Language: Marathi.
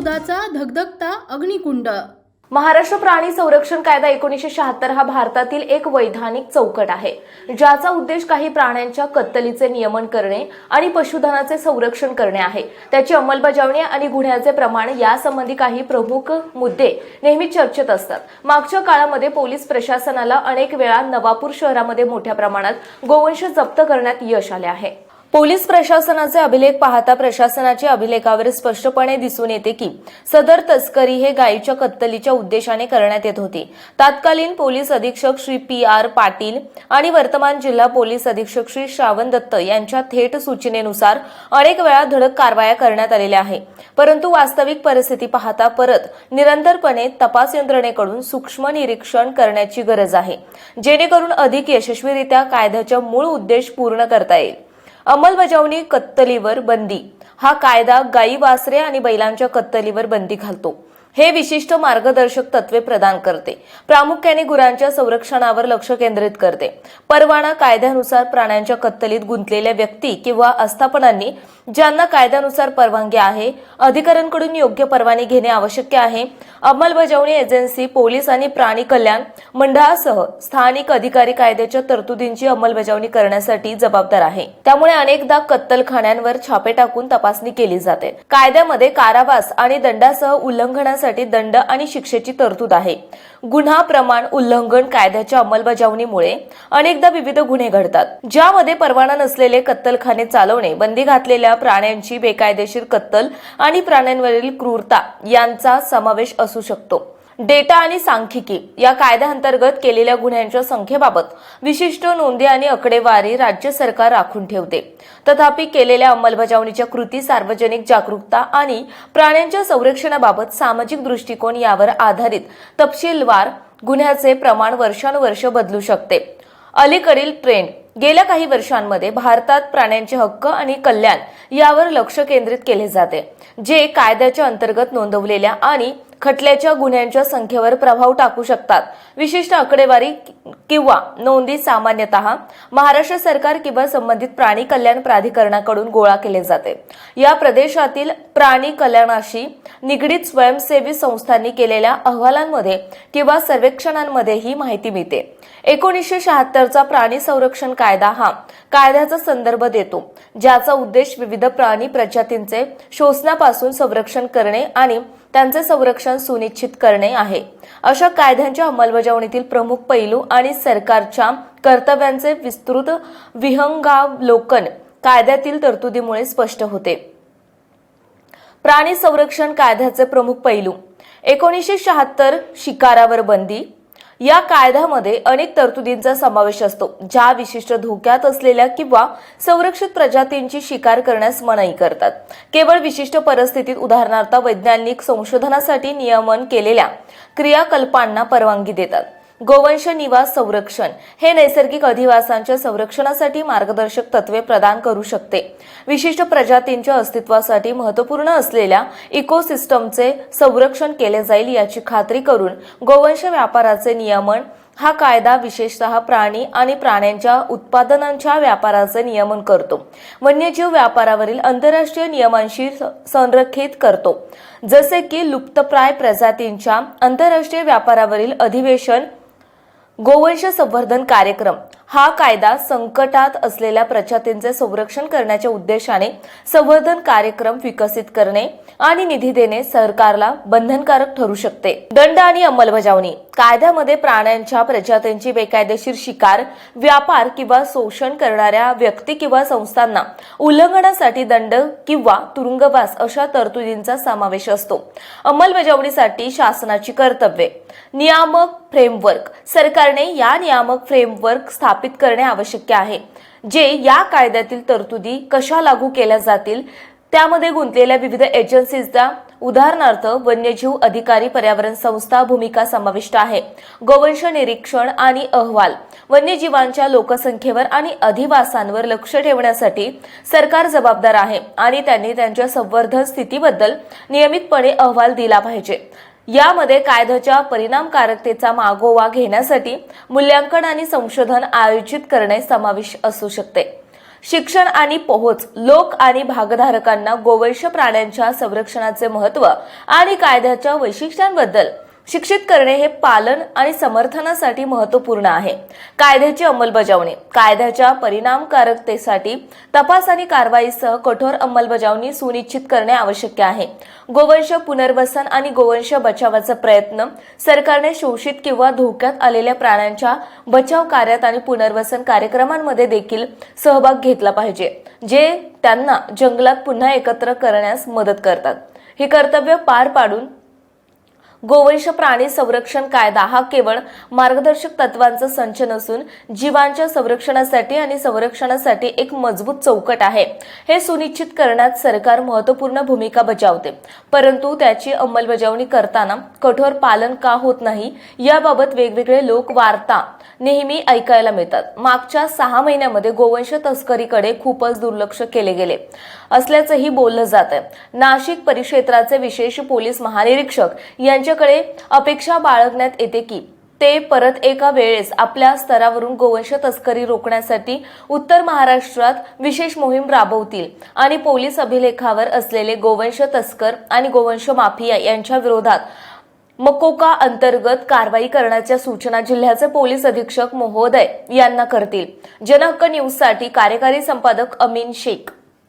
शोधाचा धगधगता अग्निकुंड. महाराष्ट्र प्राणी संरक्षण कायदा एकोणीसशे शहात्तर हा भारतातील एक वैधानिक चौकट आहे ज्याचा उद्देश काही प्राण्यांच्या कत्तलीचे नियमन करणे आणि पशुधनाचे संरक्षण करणे आहे. त्याची अंमलबजावणी आणि गुन्ह्याचे प्रमाण यासंबंधी काही प्रमुख मुद्दे नेहमी चर्चेत असतात. मागच्या काळामध्ये पोलीस प्रशासनाला अनेक वेळा नवापूर शहरामध्ये मोठ्या प्रमाणात गोवंश जप्त करण्यात यश आले आहे. पोलीस प्रशासनाचे अभिलेख पाहता प्रशासनाच्या अभिलेखावर स्पष्टपणे दिसून येते की सदर तस्करी हे गायीच्या कत्तलीच्या उद्देशाने करण्यात येत होते. तत्कालीन पोलीस अधीक्षक श्री पी आर पाटील आणि वर्तमान जिल्हा पोलीस अधीक्षक श्री श्रावण दत्त यांच्या थेट सूचनेनुसार अनेक वेळा धडक कारवाया करण्यात आलेल्या आहे. परंतु वास्तविक परिस्थिती पाहता परत निरंतरपणे तपास यंत्रणेकडून सूक्ष्म निरीक्षण करण्याची गरज आहे. जेणेकरून अधिक यशस्वीरित्या कायद्याचा मूळ उद्देश पूर्ण करता येईल. अंमलबजावणी कत्तलीवर बंदी. हा कायदा गायी वासरे आणि बैलांच्या कत्तलीवर बंदी घालतो. हे विशिष्ट मार्गदर्शक तत्वे प्रदान करते. प्रामुख्याने गुरांच्या संरक्षणावर लक्ष केंद्रित करते. परवाना कायद्यानुसार प्राण्यांच्या कत्तलीत गुंतलेल्या व्यक्ती किंवा आस्थापनांनी ज्यांना कायद्यानुसार परवानगी आहे अधिकाऱ्यांकडून योग्य परवानगी घेणे आवश्यक आहे. अंमलबजावणी एजन्सी पोलीस आणि प्राणी कल्याण मंडळासह स्थानिक अधिकारी कायद्याच्या तरतुदींची अंमलबजावणी करण्यासाठी जबाबदार आहे. त्यामुळे अनेकदा कत्तलखान्यांवर छापे टाकून तपासणी केली जाते. कायद्यामध्ये कारावास आणि दंडासह उल्लंघनासाठी दंड आणि शिक्षेची तरतूद आहे. गुन्हा प्रमाण उल्लंघन कायद्याच्या अंमलबजावणीमुळे अनेकदा विविध गुन्हे घडतात. ज्यामध्ये परवाना नसलेले कत्तलखाने चालवणे बंदी घातलेल्या प्राण्यांची बेकायदेशीर कत्तल आणि प्राण्यांवरील क्रूरता यांचा समावेश असू शकतो. डेटा आणि सांख्यिकी या कायद्याअंतर्गत केलेल्या गुन्ह्यांच्या संख्येबाबत विशिष्ट नोंदी आणि आकडेवारी राज्य सरकार राखून ठेवते. तथापि केलेल्या अंमलबजावणीच्या कृती सार्वजनिक जागरूकता आणि प्राण्यांच्या संरक्षणाबाबत सामाजिक दृष्टिकोन यावर आधारित तपशीलवार गुन्ह्याचे प्रमाण वर्षानुवर्ष बदलू शकते. अलीकडील ट्रेंड गेल्या काही वर्षांमध्ये भारतात प्राण्यांचे हक्क आणि कल्याण यावर लक्ष केंद्रित केले जाते जे कायद्याच्या अंतर्गत नोंदवलेल्या आणि खटल्याच्या गुन्ह्यांच्या संख्येवर प्रभाव टाकू शकतात. विशिष्ट आकडेवारी किंवा नोंदी सामान्यतः महाराष्ट्र सरकार किंवा संबंधित प्राणी कल्याण प्राधिकरणाकडून गोळा केले जाते. या प्रदेशातील प्राणी कल्याणाशी निगडीत स्वयंसेवी संस्थांनी केलेल्या अहवालांमध्ये किंवा सर्वेक्षणांमध्ये ही माहिती मिळते. एकोणीसशे शहात्तरचा प्राणी संरक्षण कायदा हा कायद्याचा संदर्भ देतो ज्याचा उद्देश विविध प्राणी प्रजातींचे शोषणापासून संरक्षण करणे आणि त्यांचे संरक्षण सुनिश्चित करणे आहे. अशा कायद्यांच्या अंमलबजावणीतील प्रमुख पैलू आणि सरकारच्या कर्तव्यांचे विस्तृत विहंगावलोकन कायद्यातील तरतुदीमुळे स्पष्ट होते. प्राणी संरक्षण कायद्याचे प्रमुख पैलू. एकोणीसशे शहात्तर शिकारावर बंदी. या कायद्यामध्ये अनेक तरतुदींचा समावेश असतो ज्या विशिष्ट धोक्यात असलेल्या किंवा संरक्षित प्रजातींची शिकार करण्यास मनाई करतात. केवळ विशिष्ट परिस्थितीत उदाहरणार्थ वैज्ञानिक संशोधनासाठी नियमन केलेल्या क्रियाकल्पांना परवानगी देतात. गोवंश निवास संरक्षण. हे नैसर्गिक अधिवासांच्या संरक्षणासाठी मार्गदर्शक तत्वे प्रदान करू शकते. विशिष्ट प्रजातींच्या अस्तित्वासाठी महत्त्वपूर्ण असलेल्या इकोसिस्टमचे संरक्षण केले जाईल याची खात्री करून गोवंश व्यापाराचे नियमन हा कायदा विशेषतः प्राणी आणि प्राण्यांच्या उत्पादनांच्या व्यापाराचे नियमन करतो. वन्यजीव व्यापारावरील आंतरराष्ट्रीय नियमांशी स- करतो. जसे की लुप्तप्राय प्रजातींच्या आंतरराष्ट्रीय व्यापारावरील अधिवेशन गोवंश संवर्धन कार्यक्रम हा कायदा संकटात असलेल्या प्रजातींचे संरक्षण करण्याच्या उद्देशाने संवर्धन कार्यक्रम विकसित करणे आणि निधी देणे सरकारला बंधनकारक ठरू शकते. दंड आणि अंमलबजावणी. कायद्यामध्ये प्राण्यांच्या प्रजातींची बेकायदेशीर शिकार व्यापार किंवा शोषण करणाऱ्या व्यक्ती किंवा संस्थांना उल्लंघनासाठी दंड किंवा तुरुंगवास अशा तरतुदींचा समावेश असतो. अंमलबजावणीसाठी शासनाची कर्तव्ये. नियामक फ्रेमवर्क. सरकारने या नियामक फ्रेमवर्क स्थापित करणे आवश्यक आहे जे या कायद्यातील तरतुदी कशा लागू केल्या जातील त्यामध्ये गुंतलेल्या विविध एजन्सीजचा उदाहरणार्थ वन्यजीव अधिकारी पर्यावरण संस्था भूमिका समाविष्ट आहे. गोवंश निरीक्षण आणि अहवाल. वन्यजीवांच्या लोकसंख्येवर आणि अधिवासांवर लक्ष ठेवण्यासाठी सरकार जबाबदार आहे आणि त्यांनी त्यांच्या संवर्धन स्थितीबद्दल नियमितपणे अहवाल दिला पाहिजे. यामध्ये कायद्याच्या परिणामकारकतेचा मागोवा घेण्यासाठी मूल्यांकन आणि संशोधन आयोजित करणे समावेश असू शकते. शिक्षण आणि पोहोच लोक आणि भागधारकांना गोवंश प्राण्यांच्या संरक्षणाचे महत्त्व आणि कायद्याच्या वैशिष्ट्यांबद्दल. शिक्षित करणे हे पालन आणि समर्थनासाठी महत्त्वपूर्ण आहे. कायद्याची अंमलबजावणी कायद्याच्या परिणामकारकतेसाठी तपास आणि कारवाईसह कठोर अंमलबजावणी सुनिश्चित करणे आवश्यक आहे. गोवंश पुनर्वसन आणि गोवंश बचावाचा प्रयत्न सरकारने शोषित किंवा धोक्यात आलेल्या प्राण्यांच्या बचाव कार्यात आणि पुनर्वसन कार्यक्रमांमध्ये देखील सहभाग घेतला पाहिजे जे त्यांना जंगलात पुन्हा एकत्र करण्यास मदत करतात. ही कर्तव्य पार पाडून गोवंश प्राणी संरक्षण कायदा हा केवळ मार्गदर्शक तत्वांचा संच नसून जीवांच्या संरक्षणासाठी आणि संरक्षणासाठी एक मजबूत चौकट आहे. हे सुनिश्चित करण्यात सरकार महत्त्वपूर्ण भूमिका बजावते. परंतु त्याची अंमलबजावणी करताना कठोर पालन का होत नाही याबाबत वेगवेगळे लोक वार्ता नेहमी ऐकायला मिळतात. मागच्या सहा महिन्यामध्ये गोवंश तस्करीकडे खूपच दुर्लक्ष केले गेले. असल्याचंही बोललं जात आहे नाशिक परिक्षेत्राचे विशेष पोलीस महानिरीक्षक त्यांच्याकडे अपेक्षा बाळगण्यात येते की ते परत एका वेळेस आपल्या स्तरावरून गोवंश तस्करी रोखण्यासाठी उत्तर महाराष्ट्रात विशेष मोहीम राबवतील आणि पोलीस अभिलेखावर असलेले गोवंश तस्कर आणि गोवंश माफिया यांच्या विरोधात मकोका अंतर्गत कारवाई करण्याच्या सूचना जिल्ह्याचे पोलीस अधीक्षक महोदय यांना करतील. जनहक्क न्यूजसाठी कार्यकारी संपादक अमीन शेख.